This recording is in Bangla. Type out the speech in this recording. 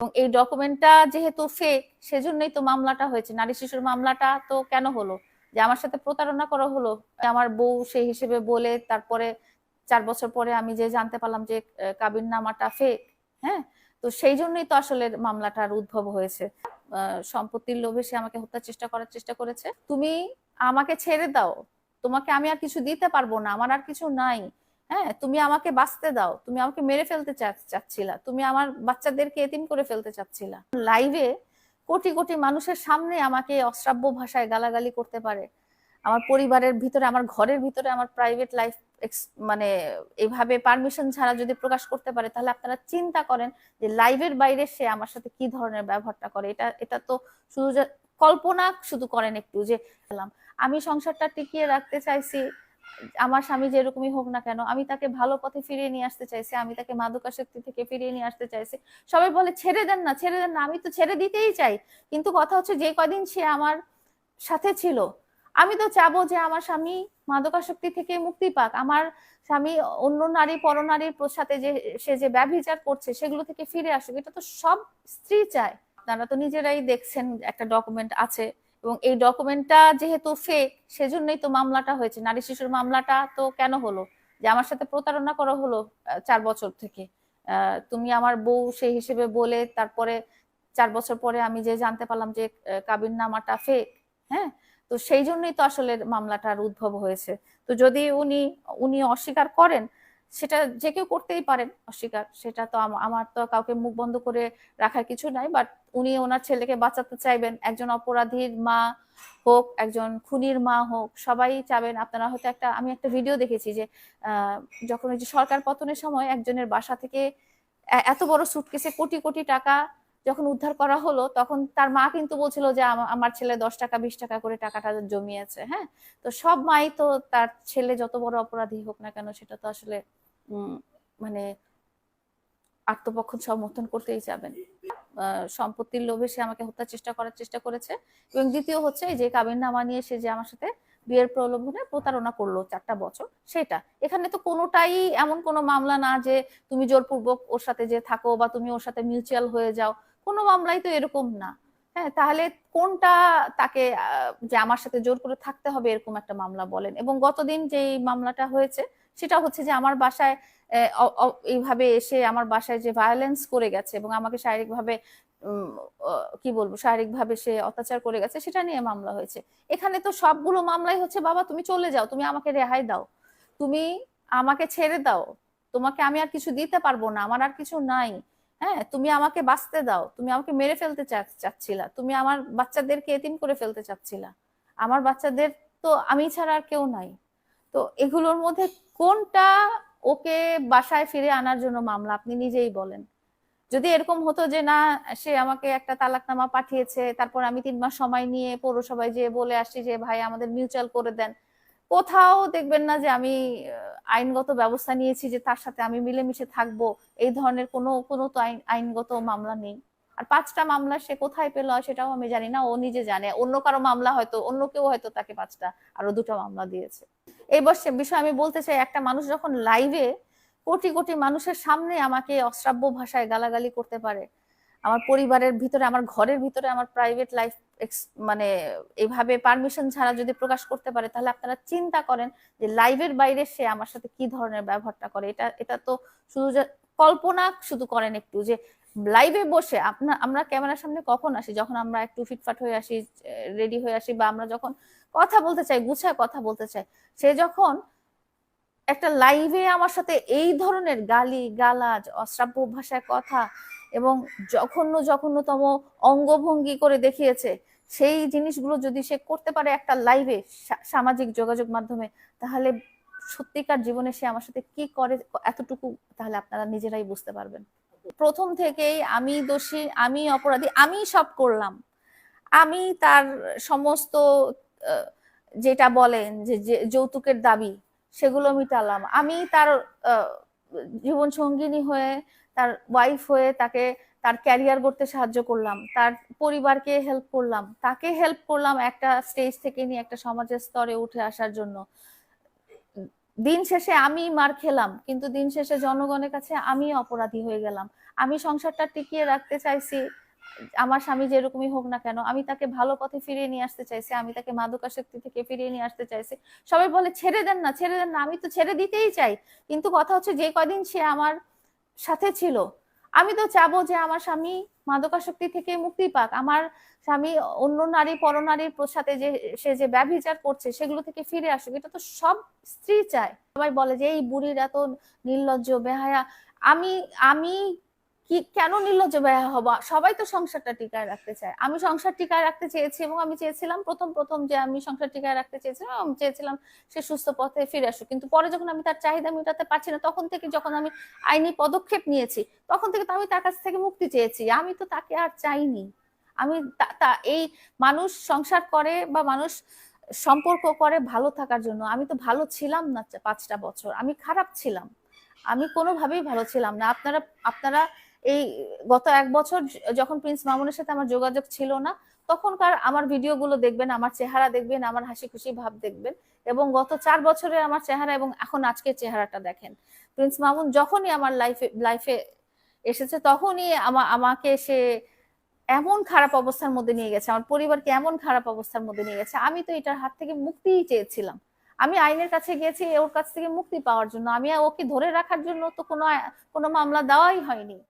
এবং এই ডকুমেন্টটা যেহেতু ফেক সেজন্যই তো মামলাটা হয়েছে। নারী শিশুর মামলাটা তো কেন হলো? যে আমার সাথে প্রতারণা করা হলো আমার বউ সেই হিসেবে বলে, তারপরে চার বছর পরে আমি যে জানতে পারলাম যে কাবিন নামাটা ফেক হ্যাঁ? তো সেই জন্যই তো আসলে মামলাটার উদ্ভব হয়েছে। সম্পত্তির লোভে সে আমাকে হত্যার চেষ্টা করার চেষ্টা করেছে। তুমি আমাকে ছেড়ে দাও। তোমাকে আমি আর কিছু দিতে পারব না। আমার আর কিছু নাই। হ্যাঁ তুমি আমাকে বাঁচতে দাও, তুমি আমাকে মেরে ফেলতে চাচ্ছিলা, তুমি আমার বাচ্চাদেরকে এতিম করে ফেলতে চাচ্ছিলা। লাইভে কোটি কোটি মানুষের সামনে আমাকে অশ্রাব্য ভাষায় গালাগালি করতে পারে। আমার পরিবারের ভিতরে, আমার ঘরের ভিতরে, আমার প্রাইভেট লাইফ মানে এভাবে পারমিশন ছাড়া যদি প্রকাশ করতে পারে, তাহলে আপনারা চিন্তা করেন যে লাইভের বাইরে সে আমার সাথে কি ধরনের ব্যবহারটা করে। এটা এটা তো শুধু কল্পনা শুধু করেন একটু যে, আমি সংসারটা টিকিয়ে রাখতে চাইছি আমার স্বামী যেরকমই হোক না কেন, আমি তাকে ভালো পথে ফিরিয়ে নিয়ে আসতে চাইছি, আমি তাকে মাদকাসক্তি থেকে ফিরিয়ে নিয়ে আসতে চাইছি। সবাই বলে, ছেড়ে দেন না, ছেড়ে দেন না, আমি তো ছেড়ে দিতেই চাই। কিন্তু কথা হচ্ছে যে কদিন সে আমার সাথে ছিল, আমি তো চাবো যে আমার স্বামী মাদকাসক্তি থেকে মুক্তি পাক। আমার স্বামী অন্য নারী, প্র- সাথে যে সে যে ব্যভিচার করছে, সেগুলো থেকে ফিরে আসুক, এটা তো সব স্ত্রী চায়। আপনারা তো নিজেরাই দেখছেন, একটা ডকুমেন্ট আছে। এবং এই ডকুমেন্টটা যেহেতু ফেক সেজন্যই তো মামলাটা হয়েছে। নারী শিশুর মামলাটা তো কেন হলো? যে আমার সাথে প্রতারণা করা হলো চার বছর থেকে। তুমি আমার বউ সেই হিসেবে বলে তারপরে চার বছর পরে আমি যে জানতে পারলাম যে কাবিন নামাটা ফেক হ্যাঁ? তো সেই জন্যই তো আসলে মামলাটার উদ্ভব হয়েছে। তো যদি উনি উনি অস্বীকার করেন সেটা যে কেউ করতেই পারেন, অস্বীকার। সেটা তো আমার তো কাউকে মুখ বন্ধ করে রাখার কিছু নাই বাট উনি ওনার ছেলেকে বাঁচাতে চাইবেন। একজন অপরাধীর মা হোক, একজন খুনির মা হোক, সবাই চাবেন। আপনারা হয়তো একটা, আমি একটা ভিডিও দেখেছি যে যখন ওই যে সরকার পতনের সময় একজনের বাসা থেকে এত বড় সুটকেসে কোটি কোটি টাকা যখন উদ্ধার করা হলো, তখন তার মা কিন্তু বলছিল যে আমার ছেলে দশ টাকা, বিশ টাকা করে টাকাটা জমিয়েছে। হ্যাঁ? তো সব মাই তো তার ছেলে যত বড় অপরাধী হোক না কেন, সেটা তো আসলে মানে আত্মপক্ষ সমর্থন করতেই যাবেন সম্পত্তির লোভে সে আমাকে হত্যার চেষ্টা করার চেষ্টা করেছে। এবং দ্বিতীয় হচ্ছে যে কাবিন নামা নিয়ে সে যে আমার সাথে বিয়ের প্রলোভনে প্রতারণা করল চারটা বছর, সেটা। এখানে তো কোনোটাই এমন কোনো মামলা না যে, তুমি জোরপূর্বক ওর সাথে যে থাকো বা তুমি ওর সাথে মিউচুয়াল হয়ে যাও। কোনো মামলাই তো এরকম না। হ্যাঁ তাহলে কোনটা তাকে যে আমার সাথে জোর করে থাকতে হবে এরকম একটা মামলা বলেন? এবং গতদিন যে মামলাটা হয়েছে, সেটা হচ্ছে যে আমার বাসায় এইভাবে এসে আমার বাসায় যে ভায়োলেন্স করে গেছে এবং আমাকে শারীরিকভাবে কি বলব, শারীরিকভাবে সে অত্যাচার করে গেছে, সেটা নিয়ে মামলা হয়েছে। এখানে তো সবগুলো মামলাই হচ্ছে, বাবা, তুমি চলে যাও, তুমি আমাকে রেহাই দাও। তুমি আমাকে ছেড়ে দাও। তোমাকে আমি আর কিছু দিতে পারব না, আমার আর কিছু নাই। হ্যাঁ তুমি আমাকে বাঁচতে দাও। তুমি আমাকে মেরে ফেলতে চাচ্ছিলা। তুমি আমার বাচ্চাদেরকে এতিম করে ফেলতে চাচ্ছিলা। আমার বাচ্চাদের তো আমি ছাড়া আর কেউ নাই। তো এগুলোর মধ্যে কোনটা ওকে বাসায় ফিরে আনার জন্য মামলা, আপনি নিজেই বলেন। যদি এরকম হতো যে, না, সে আমাকে একটা তালাকনামা পাঠিয়েছে, তারপর আমি তিন মাস সময় নিয়ে পৌরসভায় যেয়ে বলে আসছি যে, ভাই, আমাদের মিউচুয়াল করে দেন। কোথাও দেখবেন না যে আমি আইনগত ব্যবস্থা নিয়েছি যে তার সাথে আমি মিলেমিশে থাকব, এই ধরনের কোনো কোনো তো আইনগত মামলা নেই। আর পাঁচটা মামলা সে কোথায় পেল সেটাও আমি জানি না, ও নিজে জানে। অন্য কারও মামলা হয়তো, অন্য কেউ হয়তো তাকে পাঁচটা, আরও দুটো মামলা দিয়েছে। এই বর্ষে বিষয় আমি বলতে চাই, একটা মানুষ যখন লাইভে কোটি কোটি মানুষের সামনে আমাকে অশ্রাব্য ভাষায় গালাগালি করতে পারে আমার পরিবারের ভিতরে, আমার ঘরের ভিতরে, আমার প্রাইভেট লাইফ মানে এভাবে পারমিশন ছাড়া যদি প্রকাশ করতে পারে, তাহলে আপনারা চিন্তা করেন যে লাইভের বাইরে সে আমার সাথে কি ধরনের ব্যবহারটা করে। এটা এটা তো শুধু কল্পনা শুধু করেন একটু যে লাইভে বসে আপনার আমরা ক্যামেরার সামনে কখন আসি? যখন আমরা একটু ফিটফাট হয়ে আসি রেডি হয়ে আসি বা আমরা যখন কথা বলতে চাই, গুছায় কথা বলতে চাই, সে যখন একটা লাইভে আমার সাথে এই ধরনের গালি, গালাজ, অশ্রাব্য ভাষায় কথা এবং জঘন্য, জঘন্যতম অঙ্গভঙ্গি করে দেখিয়েছে, সেই জিনিসগুলো যদি সে করতে পারে একটা লাইভে সামাজিক যোগাযোগ মাধ্যমে, তাহলে সত্যিকার জীবনে সে আমার সাথে কি করে, এতটুকু তাহলে আপনারা নিজেরাই বুঝতে পারবেন। প্রথম থেকেই আমি দোষী, আমি অপরাধী আমি সব করলাম। আমি তার সমস্ত যেটা বলেন যে যে যৌতুকের দাবি, সেগুলো মিটালাম। আমি তার জীবন সঙ্গিনী হয়ে, তার ওয়াইফ হয়ে তাকে, তার ক্যারিয়ার করতে সাহায্য করলাম, তার পরিবারকে হেল্প করলাম, তাকে হেল্প করলাম একটা স্টেজ থেকে নিয়ে একটা সমাজের স্তরে উঠে আসার জন্য। দিন শেষে আমি মার খেলাম, কিন্তু দিন শেষে জনগণের কাছে আমি অপরাধী হয়ে গেলাম। আমি সংসারটা টিকিয়ে রাখতে চাইছি আমার স্বামী যেরকমই হোক না কেন, আমি তাকে ভালো পথে ফিরিয়ে নিয়ে আসতে চাইছি, আমি তাকে মাদকাসক্তি থেকে ফিরিয়ে নিয়ে আসতে চাইছি। সবাই বলে, ছেড়ে দেন না, ছেড়ে দেন না, আমি তো ছেড়ে দিতেই চাই। কিন্তু কথা হচ্ছে যে কয়দিন সে আমার সাথে ছিল, আমি তো চাবো যে আমার স্বামী মাদকাসক্তি থেকে মুক্তি পাক। আমার স্বামী অন্য নারী, পরনারীর প্র- সাথে যে সে যে ব্যভিচার করছে, সেগুলো থেকে ফিরে আসুক, এটা তো সব স্ত্রী চায়। সবাই বলে যে, এই বুড়ির এত নির্লজ্জ বেহায়া। আমি আমি কি, কেন নির্লজ্জ বেহায়া হব? সবাই তো সংসারটা টিকায় রাখতে চায়। আমি সংসার টিকায় রাখতে চেয়েছি এবং আমি চেয়েছিলাম প্রথম প্রথম যে আমি সংসার টিকায় রাখতে চেয়েছিলাম, আমি চেয়েছিলাম সে সুস্থ পথে ফিরে আসুক। কিন্তু পরে যখন আমি তার চাহিদা মেটাতে পারছি না, তখন থেকে যখন আমি আইনি পদক্ষেপ নিয়েছি, তখন থেকে তো আমি তার কাছ থেকে মুক্তি চেয়েছি। আমি তো তাকে আর চাইনি। আমি তা, এই মানুষ সংসার করে বা মানুষ সম্পর্ক করে ভালো থাকার জন্য। আমি তো ভালো ছিলাম না পাঁচটা বছর। আমি খারাপ ছিলাম। আমি কোনোভাবেই ভালো ছিলাম না। আপনারা আপনারা এই গত এক বছর যখন প্রিন্স মামুনের সাথে আমার যোগাযোগ ছিল না, তখনকার আমার ভিডিওগুলো দেখবেন, আমার চেহারা দেখবেন, আমার হাসি খুশি ভাব দেখবেন এবং গত চার বছরে আমার চেহারা এবং এখন আজকের চেহারাটা দেখেন। প্রিন্স মামুন যখনই আমার লাইফে লাইফে এসেছে তখনই আমা- আমাকে সে এমন খারাপ অবস্থার মধ্যে নিয়ে গেছে, আমার পরিবারকে এমন খারাপ অবস্থার মধ্যে নিয়ে গেছে। আমি তো এটার হাত থেকে মুক্তিই চেয়েছিলাম। আমি আইনের কাছে গেছি ওর কাছ থেকে মুক্তি পাওয়ার জন্য। আমি ওকে ধরে রাখার জন্য তো কোনো কোনো মামলা দেওয়াই হয়নি।